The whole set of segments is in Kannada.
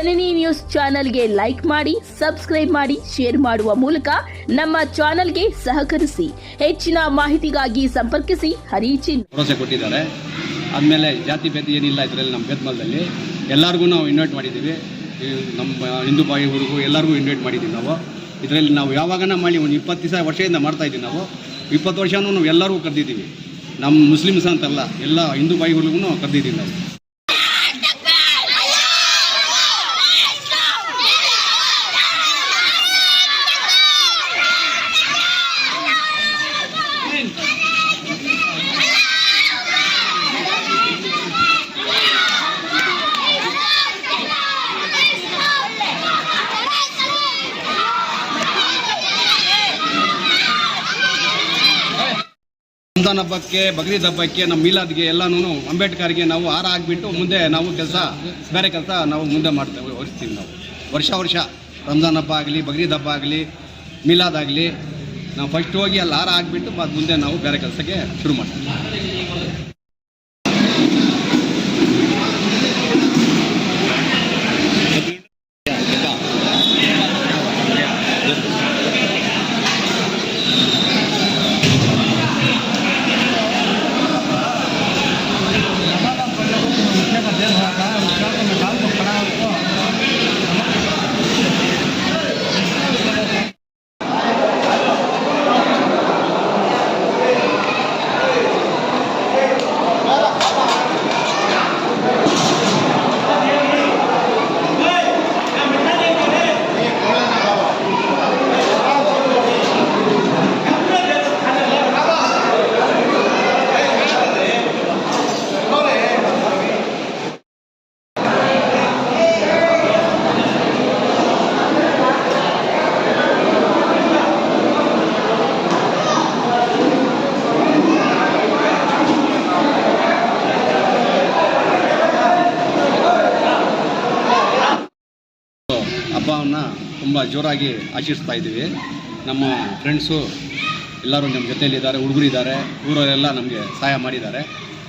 ಜನನಿ ನ್ಯೂಸ್ ಚಾನೆಲ್ಗೆ ಲೈಕ್ ಮಾಡಿ, ಸಬ್ಸ್ಕ್ರೈಬ್ ಮಾಡಿ, ಶೇರ್ ಮಾಡುವ ಮೂಲಕ ನಮ್ಮ ಚಾನೆಲ್ಗೆ ಸಹಕರಿಸಿ. ಹೆಚ್ಚಿನ ಮಾಹಿತಿಗಾಗಿ ಸಂಪರ್ಕಿಸಿ. ಹರಿಚಿನ್. ಭರವಸೆ ಕೊಟ್ಟಿದ್ದಾರೆ. ಆದಮೇಲೆ ಜಾತಿ ಭೇದ ಏನಿಲ್ಲ ಇದರಲ್ಲಿ ನಮ್ಮ ಬೆದ್ಮಲದಲ್ಲಿ ಎಲ್ಲರಿಗೂ ನಾವು ಇನ್ವೈಟ್ ಮಾಡಿದ್ದೀವಿ. ನಮ್ಮ ಹಿಂದೂ ಬಾಯಿ ಹುಡುಗರು ಎಲ್ಲರಿಗೂ ಇನ್ವೈಟ್ ಮಾಡಿದ್ದೀವಿ ನಾವು. ಇದರಲ್ಲಿ ನಾವು ಯಾವಾಗನ ಮಾಡಿ ಒಂದು ಇಪ್ಪತ್ತು ದಿವಸ ವರ್ಷದಿಂದ ಮಾಡ್ತಾ ಇದ್ದೀವಿ ನಾವು. ಇಪ್ಪತ್ತು ವರ್ಷನೂ ನಾವು ಎಲ್ಲರಿಗೂ ಕರೆದಿದ್ದೀವಿ. ನಮ್ಮ ಮುಸ್ಲಿಮ್ಸ್ ಅಂತಲ್ಲ, ಎಲ್ಲ ಹಿಂದೂ ಬಾಯಿಗಳಿಗೂ ಕರೆದಿದ್ದೀವಿ ನಾವು. ರಂಜಾನ್ ಹಬ್ಬಕ್ಕೆ, ಬಕ್ರೀದ್ ಹಬ್ಬಕ್ಕೆ, ನಮ್ಮ ಮೀಲಾದ್ಗೆ ಎಲ್ಲನೂ ಅಂಬೇಡ್ಕರ್ಗೆ ನಾವು ಹಾರ ಹಾಕ್ಬಿಟ್ಟು ಮುಂದೆ ನಾವು ಕೆಲಸ, ಬೇರೆ ಕೆಲಸ ನಾವು ಮುಂದೆ ಮಾಡ್ತೇವೆ, ಹೊರಿಸ್ತೀವಿ ನಾವು. ವರ್ಷ ವರ್ಷ, ರಂಜಾನ್ ಹಬ್ಬ ಆಗಲಿ, ಬಕ್ರೀದ್ ಹಬ್ಬ ಆಗಲಿ, ಮೀಲಾದ್ ಆಗಲಿ, ನಾವು ಫಸ್ಟ್ ಹೋಗಿ ಅಲ್ಲಿ ಹಾರ ಹಾಕ್ಬಿಟ್ಟು ಮತ್ತು ಮುಂದೆ ನಾವು ಬೇರೆ ಕೆಲಸಕ್ಕೆ ಶುರು ಮಾಡ್ತೀವಿ. ಹಬ್ಬವನ್ನು ತುಂಬ ಜೋರಾಗಿ ಆಚರಿಸ್ತಾ ಇದ್ದೀವಿ. ನಮ್ಮ ಫ್ರೆಂಡ್ಸು ಎಲ್ಲರೂ ನಮ್ಮ ಜೊತೆಯಲ್ಲಿದ್ದಾರೆ, ಹುಡುಗರಿದ್ದಾರೆ, ಊರವರೆಲ್ಲ ನಮಗೆ ಸಹಾಯ ಮಾಡಿದ್ದಾರೆ.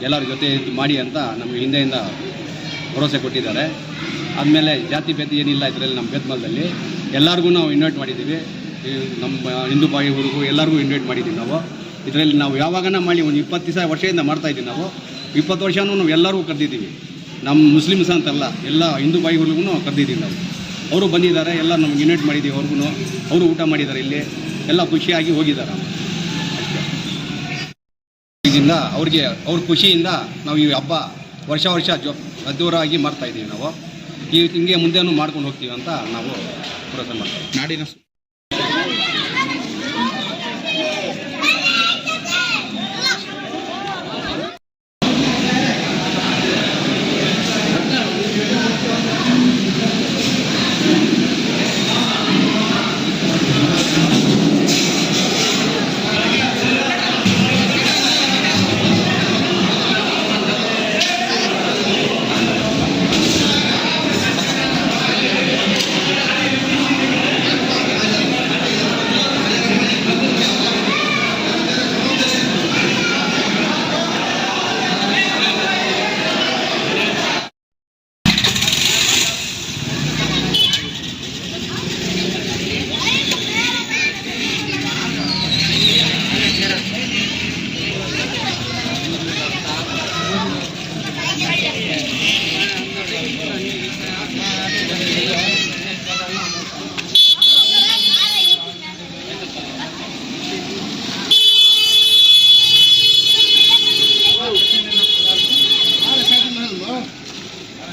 ಎಲ್ಲರ ಜೊತೆ ಇದು ಮಾಡಿ ಅಂತ ನಮಗೆ ಹಿಂದೆಯಿಂದ ಭರವಸೆ ಕೊಟ್ಟಿದ್ದಾರೆ. ಆದಮೇಲೆ ಜಾತಿ ಭೇದ ಏನಿಲ್ಲ ಇದರಲ್ಲಿ ನಮ್ಮ ಬೇತ್ಮಲದಲ್ಲಿ. ಎಲ್ಲರಿಗೂ ನಾವು ಇನ್ವೈಟ್ ಮಾಡಿದ್ದೀವಿ. ನಮ್ಮ ಹಿಂದೂ ಬಾಯಿ ಹುಡುಗರು ಎಲ್ಲರಿಗೂ ಇನ್ವೈಟ್ ಮಾಡಿದ್ದೀವಿ ನಾವು. ಇದರಲ್ಲಿ ನಾವು ಯಾವಾಗನ ಮಾಡಿ ಒಂದು ಇಪ್ಪತ್ತು ದಿವಸ ವರ್ಷದಿಂದ ಮಾಡ್ತಾ ಇದ್ದೀವಿ ನಾವು. ಇಪ್ಪತ್ತು ವರ್ಷವೂ ನಾವು ಎಲ್ಲರಿಗೂ ಕರೆದಿದ್ದೀವಿ. ನಮ್ಮ ಮುಸ್ಲಿಮ್ಸ್ ಅಂತಲ್ಲ, ಎಲ್ಲ ಹಿಂದೂ ಬಾಯಿಗಳಿಗೂ ಕರೆದಿದ್ದೀವಿ ನಾವು. ಅವರು ಬಂದಿದ್ದಾರೆ, ಎಲ್ಲ ನಮ್ಗೆ ಇನ್ವೈಟ್ ಮಾಡಿದ್ದೀವಿ ಅವ್ರಿಗೂ ಅವರು ಊಟ ಮಾಡಿದ್ದಾರೆ ಇಲ್ಲಿ. ಎಲ್ಲ ಖುಷಿಯಾಗಿ ಹೋಗಿದ್ದಾರೆ. ಇದರಿಂದ ಅವ್ರಿಗೆ, ಅವ್ರ ಖುಷಿಯಿಂದ ನಾವು ಈ ಹಬ್ಬ ವರ್ಷ ವರ್ಷ ಜೊ, ಅದ್ದೂರಾಗಿ ಮಾಡ್ತಾ ಇದ್ದೀವಿ ನಾವು. ಈ ಹಿಂಗೆ ಮುಂದೆನೂ ಮಾಡ್ಕೊಂಡು ಹೋಗ್ತೀವಿ ಅಂತ ನಾವು ಭರವಸೆ ಮಾಡ್ತೀವಿ. ನಾಡಿನ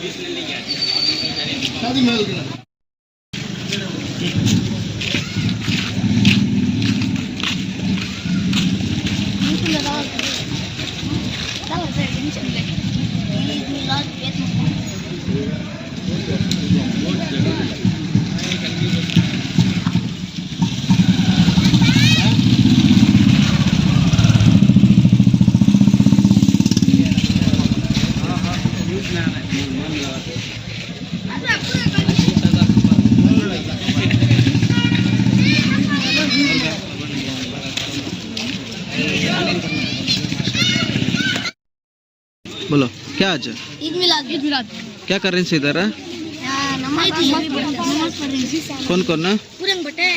बीस ले लेंगे बोलो क्या आज? ईद मिलाद। ईद मिलाद। क्या कर रहे हैं इधर? नमाज़ कौन कौन ना पूरन बटे।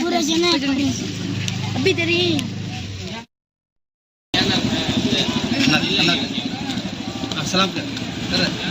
पूरा जन अभी तेरी Gracias.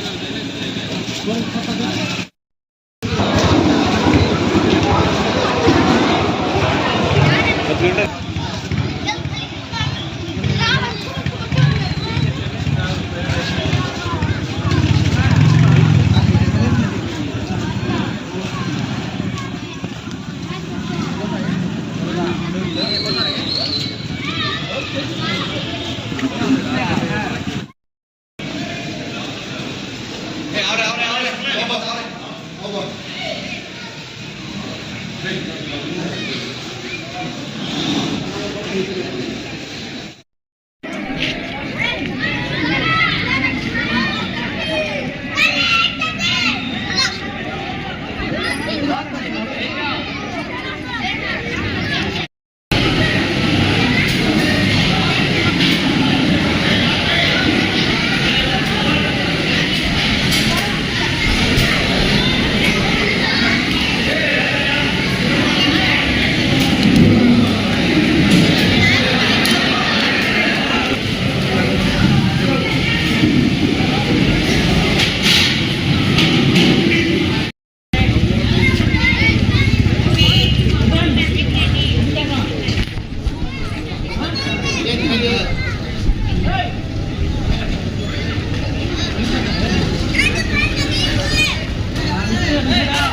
Hey,